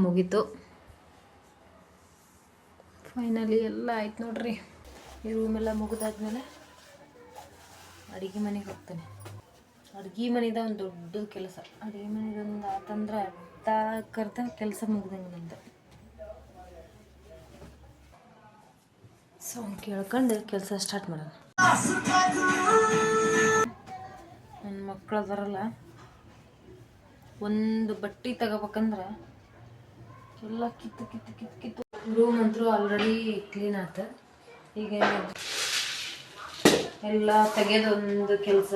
ಮುಗೀತು. ಫೈನಲಿ ಎಲ್ಲ ಆಯ್ತು ನೋಡ್ರಿ. ಈ ರೂಮೆಲ್ಲ ಮುಗಿದಾದ್ಮೇಲೆ ಅಡುಗೆ ಮನೆಗೆ ಹೋಗ್ತೇನೆ. ಅಡುಗೆ ಮನೆದ ಒಂದು ದೊಡ್ಡ ಕೆಲಸ. ಅಡುಗೆ ಮನೆದೊಂದು ಆತಂದ್ರೆ ಅರ್ಧ ಕರ್ದ ಕೆಲಸ ಮುಗ್ದಂಗೆ ನಂದು. ಸಾಂಗ್ ಕೇಳ್ಕೊಂಡು ಕೆಲಸ ಸ್ಟಾರ್ಟ್ ಮಾಡೋಣ. ನನ್ನ ಮಕ್ಕಳು ಬರಲ್ಲ ಒಂದು ಬಟ್ಟೆ ತಗೋಬೇಕಂದ್ರೆ ಎಲ್ಲ ಕಿತ್ತು ಕಿತ್ತು ಕಿತ್ತು ಕಿತ್ತು. ರೂಮ್ ಅಂತೂ ಆಲ್ರೆಡಿ ಕ್ಲೀನ್ ಆತ. ಈಗ ಎಲ್ಲ ತೆಗೆಯೋದೊಂದು ಕೆಲಸ,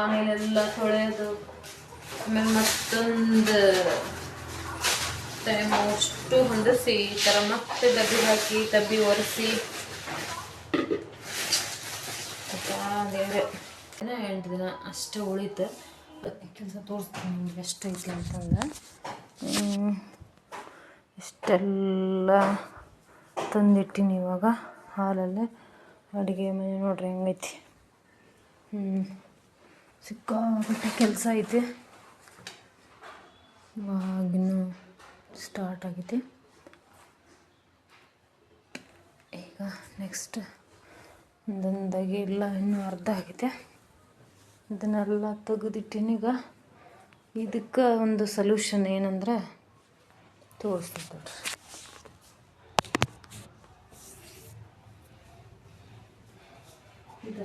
ಆಮೇಲೆ ಎಲ್ಲ ತೊಳೆಯೋದು ಆಮೇಲೆ ಮತ್ತೊಂದು ಟೈಮ್ ಅಷ್ಟು ಹೊಂದಿಸಿ, ಈ ಥರ ಮತ್ತೆ ಡಬ್ಬಿ ಹಾಕಿ, ಡಬ್ಬಿ ಒರೆಸಿ. ದೇವ್ರೆ. ದಿನ ಎಂಟು ದಿನ ಅಷ್ಟೇ ಉಳಿತು. ಕೆಲಸ ತೋರಿಸ್ತೀನಿ ನಿಮ್ಗೆ ಎಷ್ಟೈತಿ ಅಂತಂದ್ರೆ. ಇಷ್ಟೆಲ್ಲ ತಂದಿಟ್ಟಿನಿ ಇವಾಗ, ಹಾಲಲ್ಲೇ ಅಡುಗೆ ಮನೆ ನೋಡ್ರಿ ಹೆಂಗೈತಿ. ಹ್ಞೂ ಸಿಕ್ಕಾಪಟ್ಟೆ ಕೆಲಸ ಐತಿ. ಇವಾಗಿನ್ನೂ ಸ್ಟಾರ್ಟ್ ಆಗೈತಿ. ಈಗ ನೆಕ್ಸ್ಟ್ ಒಂದೊಂದಾಗಿ ಎಲ್ಲ ಇನ್ನೂ ಅರ್ಧ ಆಗೈತೆ. ಇದನ್ನೆಲ್ಲ ತೆಗೆದಿಟ್ಟಿನಿ ಈಗ ಇದಕ್ಕೆ ಒಂದು ಸೊಲ್ಯೂಷನ್ ಏನಂದ್ರೆ ತೋರಿಸ್ತೀನಿ ನೋಡ್ರಿ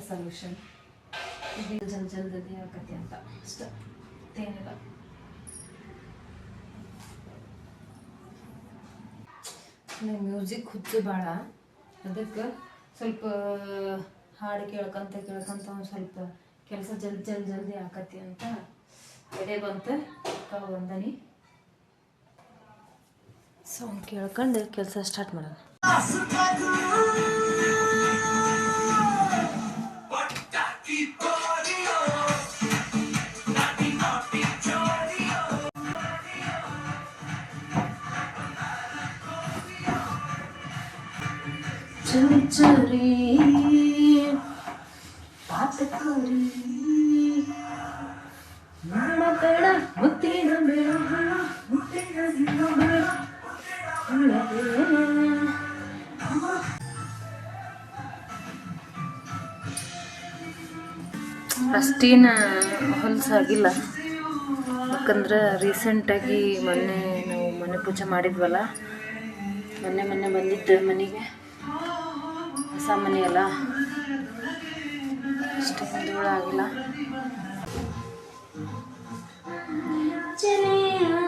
ಸೊಲ್ಯೂಷನ್ ಇದು ಜಲ್ ಜಲ್ದಿ ಆಗತ್ತೆ ಅಂತ. ಅಷ್ಟೇ. ಏನಿಲ್ಲ ಮ್ಯೂಸಿಕ್ ಹುಚ್ಚು ಭಾಳ ಅದಕ್ಕೆ ಸ್ವಲ್ಪ ಹಾಡು ಕೇಳ್ಕೊಂತ ಕೇಳ್ಕೊಂತ ಒಂದು ಸ್ವಲ್ಪ ಕೆಲಸ ಜಲ್ದಿ ಜಲ್ದಿ ಜಲ್ದಿ ಆಕತಿ ಅಂತ ಎಡೆ ಬಂತು ಒಂದನಿ ಸೌಂಡ್ ಕೇಳ್ಕೊಂಡು ಕೆಲಸ ಸ್ಟಾರ್ಟ್ ಮಾಡೋಣ. ಚಮಚರಿ ಅಷ್ಟೇನ ಹೊಲಸಾಗಿಲ್ಲ ಯಾಕಂದ್ರೆ ರೀಸೆಂಟಾಗಿ ಮೊನ್ನೆ ನಾವು ಮನೆ ಪೂಜೆ ಮಾಡಿದ್ವಲ್ಲ, ಮೊನ್ನೆ ಮೊನ್ನೆ ಬಂದಿದ್ದೆ ಮನೆಗೆ. ಹೊಸ ಮನೆ ಅಲ್ಲ ಅಷ್ಟೊಂದು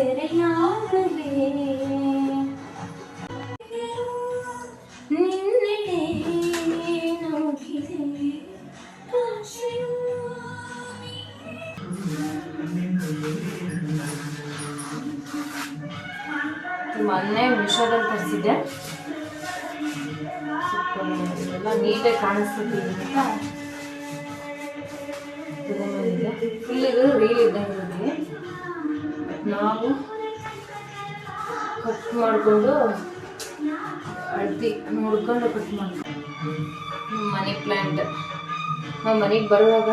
ಸೆರೆಯಾಗಲೇ ಮೊನ್ನೆ ಮಿಶೋದಲ್ಲಿ ತರಿಸಿದ್ದೆ. ಎಲ್ಲ ನೀಟಾಗಿ ಕಾಣಿಸ್ತಿದ್ದೀನಿ ಅಂತ. ಇದು ರೀಲ್ ಇದ್ದಂಗೆ ನಾವು ಕಟ್ ಮಾಡಿಕೊಂಡು ಅಡ್ತಿ ನೋಡ್ಕೊಂಡು ಕಟ್ ಮಾಡ್ತೀವಿ ನಮ್ಮ ಮನಿ ಪ್ಲ್ಯಾಂಟ್ ನಾವು ಮನೆಗೆ ಬರುವಾಗ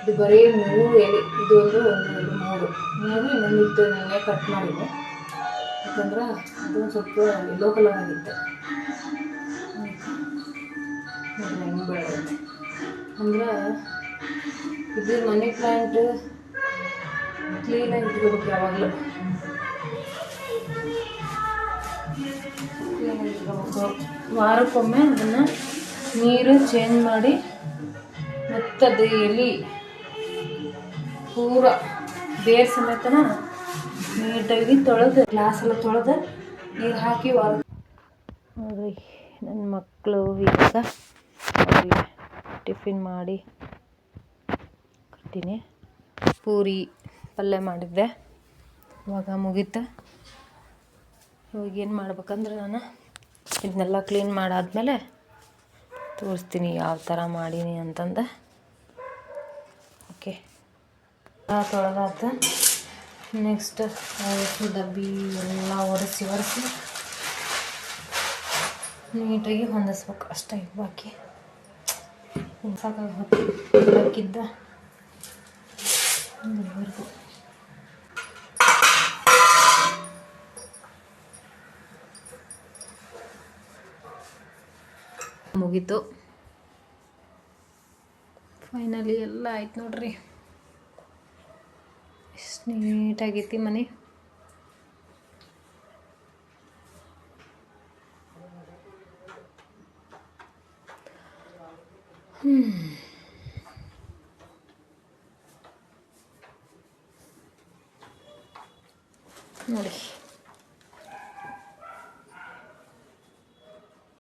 ಇದು ಬರೀ ಮೂರು ಎಲೆ ಇದು ಒಂದು ಒಂದು ಎರಡು ಮೂರು. ಮೂರು ಇನ್ನೊಂದಿತ್ತು ನನಗೆ ಕಟ್ ಮಾಡಿದೆ. ಯಾಕಂದ್ರೆ ಅದು ಸ್ವಲ್ಪ ಎಲ್ಲೋ ಕಲರ್ ಆಗಿತ್ತು. ಹೆಂಗೆ ಅಂದ್ರೆ ಇದು ಮನಿ ಪ್ಲ್ಯಾಂಟ್ ಕ್ಲೀನಾಗಿ ಇಟ್ಕೋಬೇಕು ಯಾವಾಗಲೂ. ಕ್ಲೀನಾಗಿ ಇಟ್ಕೋಬೇಕು. ವಾರಕ್ಕೊಮ್ಮೆ ಅದನ್ನು ನೀರು ಚೇಂಜ್ ಮಾಡಿ ಮತ್ತು ಅದು ಎಲೆ ಪೂರ ಬೇರ್ ಸಮೇತನ ನೀಟಾಗಿ ತೊಳೆದು ಗ್ಲಾಸ್ ಎಲ್ಲ ತೊಳೆದು ನೀರು ಹಾಕಿ ವಾರ ನೋಡ್ರಿ ನನ್ನ ಮಕ್ಕಳು ಈಗ ಟಿಫಿನ್ ಮಾಡಿ ಕೊಡ್ತೀನಿ ಪೂರಿ. ಪಲ್ಯ ಮಾಡಿದ್ದೆ. ಇವಾಗ ಮುಗೀತು. ಇವಾಗ ಏನು ಮಾಡ್ಬೇಕಂದ್ರೆ ನಾನು ಇದನ್ನೆಲ್ಲ ಕ್ಲೀನ್ ಮಾಡಾದಮೇಲೆ ತೋರಿಸ್ತೀನಿ ಯಾವ ಥರ ಮಾಡೀನಿ ಅಂತಂದು. ಓಕೆ ತೊಳೆದಾತ ನೆಕ್ಸ್ಟ್ ಡಬ್ಬಿ ಎಲ್ಲ ಒರೆಸಿ ಒರೆಸಿ ನೀಟಾಗಿ ಹೊಂದಿಸ್ಬೇಕು. ಅಷ್ಟೇ ಬಾಕಿ. ಸಾಕಾಗಿ ಹೊತ್ತು ಹಾಕಿದ್ದ ಇಲ್ಲಿವರೆಗೂ. ಮುಗೀತು. ಫೈನಲಿ ಎಲ್ಲ ಆಯ್ತು ನೋಡ್ರಿ. ಎಷ್ಟು ನೀಟಾಗೈತಿ ಮನೆ. ಹ್ಞೂ